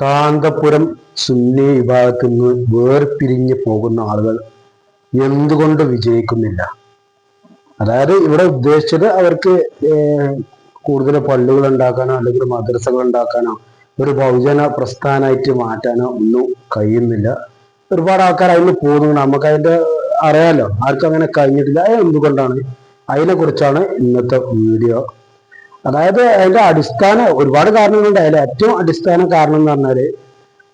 കാന്തപുരം സുന്നി വിഭാഗത്തിൽ നിന്ന് വേർപിരിഞ്ഞ് പോകുന്ന ആളുകൾ എന്തുകൊണ്ട് വിജയിക്കുന്നില്ല? അതായത് ഇവിടെ ഉദ്ദേശിച്ചത് അവർക്ക് കൂടുതൽ പള്ളികൾ ഉണ്ടാക്കാനോ അല്ലെങ്കിൽ മദ്രസകൾ ഉണ്ടാക്കാനോ ഒരു ബഹുജന പ്രസ്ഥാനമായിട്ട് മാറ്റാനോ ഒന്നും കഴിയുന്നില്ല. ഒരുപാട് ആൾക്കാർ അതിന് പോകുന്നു. നമുക്ക് അതിന്റെ അറിയാലോ ആർക്കും അങ്ങനെ കഴിഞ്ഞിട്ടില്ല. എന്തുകൊണ്ടാണ്? അതിനെ കുറിച്ചാണ് ഇന്നത്തെ വീഡിയോ. അതായത് അതിന്റെ അടിസ്ഥാന ഒരുപാട് കാരണങ്ങളുണ്ട്. അതിൽ ഏറ്റവും അടിസ്ഥാന കാരണം എന്ന് പറഞ്ഞാൽ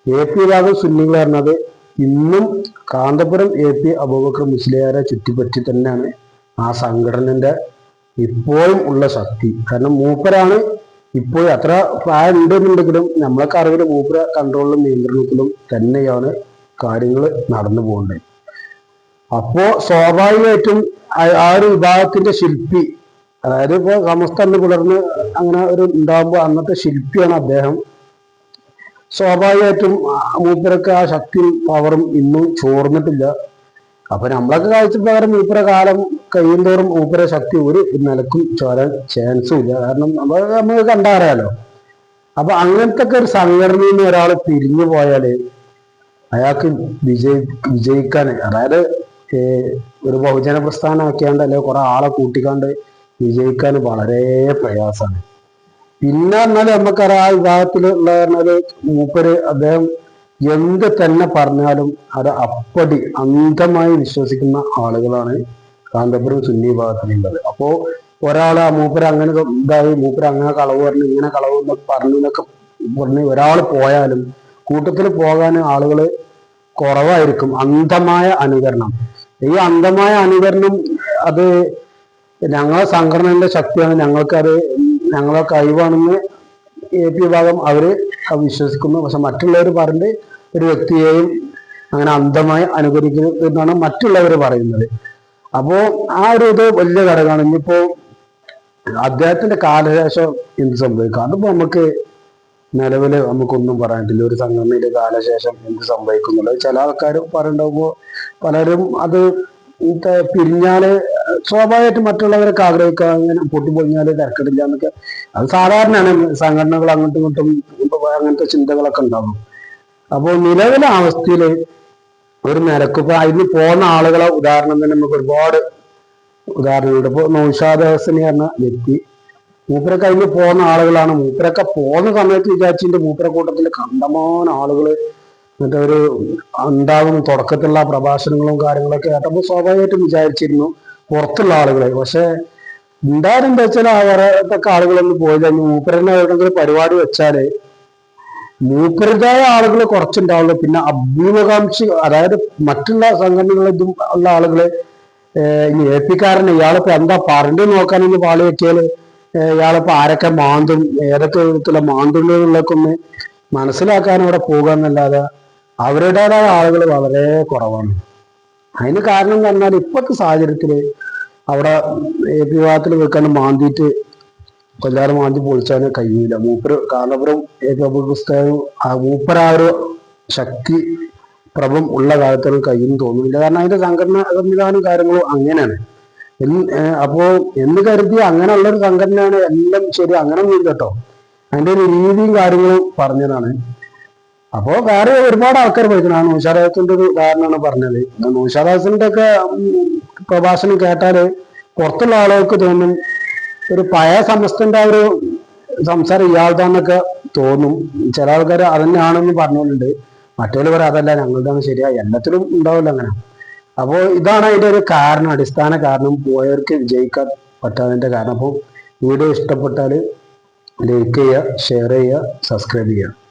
എ പി വിഭാഗം സുന്നികൾ പറഞ്ഞത് ഇന്നും കാന്തപുരം എ പി അബൂബക്കർ മുസ്ലിയാരെ ചുറ്റിപ്പറ്റി തന്നെയാണ് ആ സംഘടനന്റെ ഇപ്പോഴും ഉള്ള ശക്തി. കാരണം മൂപ്പരാണ് ഇപ്പോൾ അത്ര പ്രായം ഉണ്ടെന്നുണ്ടെങ്കിലും നമ്മളൊക്കെ അറിവിൽ മൂപ്പര കൺട്രോളിലും നിയന്ത്രണത്തിലും തന്നെയാണ് കാര്യങ്ങൾ നടന്നു പോകുന്നത് അപ്പോ സ്വാഭാവികമായിട്ടും ആ ഒരു വിഭാഗത്തിന്റെ ശില്പി അതായത് ഇപ്പൊ സമസ്തന്ന് പുലർന്ന് അങ്ങനെ ഒരു ഉണ്ടാകുമ്പോൾ അന്നത്തെ ശില്പിയാണ് അദ്ദേഹം. സ്വാഭാവികമായിട്ടും മൂപ്പരൊക്കെ ആ ശക്തിയും പവറും ഇന്നും ചോർന്നിട്ടില്ല. അപ്പൊ നമ്മളൊക്കെ കാഴ്ചപ്രകാരം മൂപ്പര കാലം കഴിയുന്തോറും മൂപ്പര ശക്തി ഒരു നിലക്കും ചോരാൻ ചാൻസും ഇല്ല. കാരണം നമ്മൾ നമ്മൾ കണ്ടറിയാലോ അപ്പൊ അങ്ങനത്തെ ഒക്കെ ഒരു സംഘടനയിൽ നിന്ന് ഒരാൾ പിരിഞ്ഞു പോയാൽ അയാൾക്ക് വിജയി വിജയിക്കാൻ അതായത് ഒരു ബഹുജന പ്രസ്ഥാനമാക്കിയാണ്ട് അല്ലെങ്കിൽ കുറെ ആളെ കൂട്ടിക്കാണ്ട് വിജയിക്കാൻ വളരെ പ്രയാസമാണ്. പിന്നെ എന്നാൽ നമുക്കറിയാം ആ വിഭാഗത്തിലുള്ള പറഞ്ഞാൽ മൂപ്പര് അദ്ദേഹം എന്ത് തന്നെ പറഞ്ഞാലും അത് അപ്പടി അന്ധമായി വിശ്വസിക്കുന്ന ആളുകളാണ് കാന്തപുരം സുന്നി വിഭാഗത്തിലുള്ളത്. അപ്പോ ഒരാൾ ആ മൂപ്പര് അങ്ങനെ ഇതായി മൂപ്പര് അങ്ങനെ കളവ് പറഞ്ഞു ഇങ്ങനെ കളവ് പറഞ്ഞു എന്നൊക്കെ പറഞ്ഞ് ഒരാൾ പോയാലും കൂട്ടത്തിൽ പോകാൻ ആളുകൾ കുറവായിരിക്കും. അന്ധമായ അനുകരണം. ഈ അന്ധമായ അനുകരണം അത് ഞങ്ങളെ സംഘടനയുടെ ശക്തിയാണ്. ഞങ്ങൾക്കത് ഞങ്ങളെ കഴിവാണെന്ന് എ പി വിഭാഗം അവർ വിശ്വസിക്കുന്നു. പക്ഷെ മറ്റുള്ളവർ പറഞ്ഞ് ഒരു വ്യക്തിയെയും അങ്ങനെ അന്ധമായി അനുകരിക്കുന്നു എന്നാണ് മറ്റുള്ളവർ പറയുന്നത്. അപ്പോൾ ആ ഒരു ഇത് വലിയ ഘടകമാണ്. ഇനിയിപ്പോ അദ്ദേഹത്തിന്റെ കാലശേഷം എന്ത് സംഭവിക്കും? അതിപ്പോ നമുക്ക് നിലവിൽ നമുക്കൊന്നും പറയാനില്ല. ഒരു സംഘടനയുടെ കാലശേഷം എന്ത് സംഭവിക്കുന്നുള്ളത് ചില ആൾക്കാർ പറയുണ്ടാവുമ്പോ പലരും അത് പിരിഞ്ഞാൽ സ്വാഭാവികമായിട്ടും മറ്റുള്ളവരൊക്കെ ആഗ്രഹിക്കുക അങ്ങനെ പൊട്ടിപ്പൊളിഞ്ഞാൽ തിരക്കിടില്ല എന്നൊക്കെ. അത് സാധാരണയാണ്. സംഘടനകൾ അങ്ങോട്ടും ഇങ്ങോട്ടും അങ്ങനത്തെ ചിന്തകളൊക്കെ ഉണ്ടാകും അപ്പോൾ നിലവിലെ അവസ്ഥയിൽ ഒരു നിരക്ക് ഇപ്പൊ അതിന് പോകുന്ന ആളുകളെ ഉദാഹരണം തന്നെ നമുക്ക് ഒരുപാട് ഉദാഹരണമുണ്ട് ഇപ്പൊ നൗഷാദ് ഹസനി പറഞ്ഞ വ്യക്തി മൂപ്പരൊക്കെ അതിന് പോകുന്ന ആളുകളാണ്. മൂപ്പരൊക്കെ പോകുന്ന സമയത്ത് വിചാരിച്ചിട്ട് മൂപ്പര കൂട്ടത്തിൽ കണ്ടമാന ആളുകൾ എന്നിട്ട് ഒരു ഉണ്ടാകും തുടക്കത്തിലുള്ള പ്രഭാഷണങ്ങളും കാര്യങ്ങളൊക്കെ കേട്ടപ്പോൾ സ്വാഭാവികമായിട്ടും വിചാരിച്ചിരുന്നു പുറത്തുള്ള ആളുകളെ. പക്ഷെ ഉണ്ടായാലും എന്താ വെച്ചാൽ അവരൊക്കെ ആളുകളൊന്നും പോയി കഴിഞ്ഞു മൂപ്പരനെ എവിടെയെങ്കിലും പരിപാടി വെച്ചാൽ മൂപ്പരുതായ ആളുകൾ കുറച്ചുണ്ടാവുള്ളൂ. പിന്നെ അഭ്യൂഹകാംക്ഷി അതായത് മറ്റുള്ള സംഘടനകളിൽ ഉള്ള ആളുകൾ ഇനി ഏൽപ്പിക്കാരൻ ഇയാളിപ്പോ എന്താ പറഞ്ഞു നോക്കാനൊന്ന് പാളി വെക്കിയാൽ ഇയാളിപ്പോ ആരൊക്കെ മാന്തും ഏതൊക്കെ വിധത്തിലുള്ള മാന്തുള്ളതൊക്കെ ഒന്ന് മനസ്സിലാക്കാൻ അവിടെ പോകുക അവരുടേതായ ആളുകൾ വളരെ കുറവാണ്. അതിന് കാരണം പറഞ്ഞാൽ ഇപ്പോഴത്തെ സാഹചര്യത്തിൽ അവിടെ വിഭാഗത്തിൽ വെക്കാൻ മാന്തിയിട്ട് കൊല്ലാറ് മാന്തി പൊളിച്ചാൽ കഴിയില്ല മൂപ്പര് അബുൽ പുസ്തകം മൂപ്പര ആ ഒരു ശക്തി പ്രഭം ഉള്ള കാലത്തൊന്നും കഴിയും തോന്നുന്നില്ല. കാരണം അതിന്റെ സംഘടന സംവിധാനം കാര്യങ്ങളും അങ്ങനെയാണ്. അപ്പോ എന്ന് കരുതി അങ്ങനെയുള്ള ഒരു സംഘടനയാണ് എല്ലാം ശരി അങ്ങനെ ഒന്നും കേട്ടോ. അതിന്റെ ഒരു രീതിയും കാര്യങ്ങളും പറഞ്ഞതാണ്. അപ്പോ വേറെ ഒരുപാട് ആൾക്കാർ പോയിക്കണം ആ നൂഷാദാസിന്റെ ഒരു ഉദാഹരണമാണ് പറഞ്ഞത്. നൂഷാദാസിന്റെ ഒക്കെ പ്രഭാഷണം കേട്ടാൽ പുറത്തുള്ള ആളുകൾക്ക് തോന്നും ഒരു പഴയ സമസ്തന്റെ ആ ഒരു സംസാരം ഇയാളുതാന്നൊക്കെ തോന്നും. ചില ആൾക്കാർ അതന്നെയാണെന്ന് പറഞ്ഞുകൊണ്ടുണ്ട് മറ്റൊരു പറയാം അതല്ല ഞങ്ങളുടെയാണ് ശരിയാ എല്ലാത്തിലും ഉണ്ടാവില്ല അങ്ങനെ. അപ്പോ ഇതാണ് അതിന്റെ ഒരു കാരണം അടിസ്ഥാന കാരണം. പോയവർക്ക് വിജയിക്കാൻ പറ്റാതിന്റെ കാരണം. അപ്പോൾ വീഡിയോ ഇഷ്ടപ്പെട്ടാൽ ലൈക്ക് ചെയ്യുക ഷെയർ ചെയ്യുക സബ്സ്ക്രൈബ് ചെയ്യുക.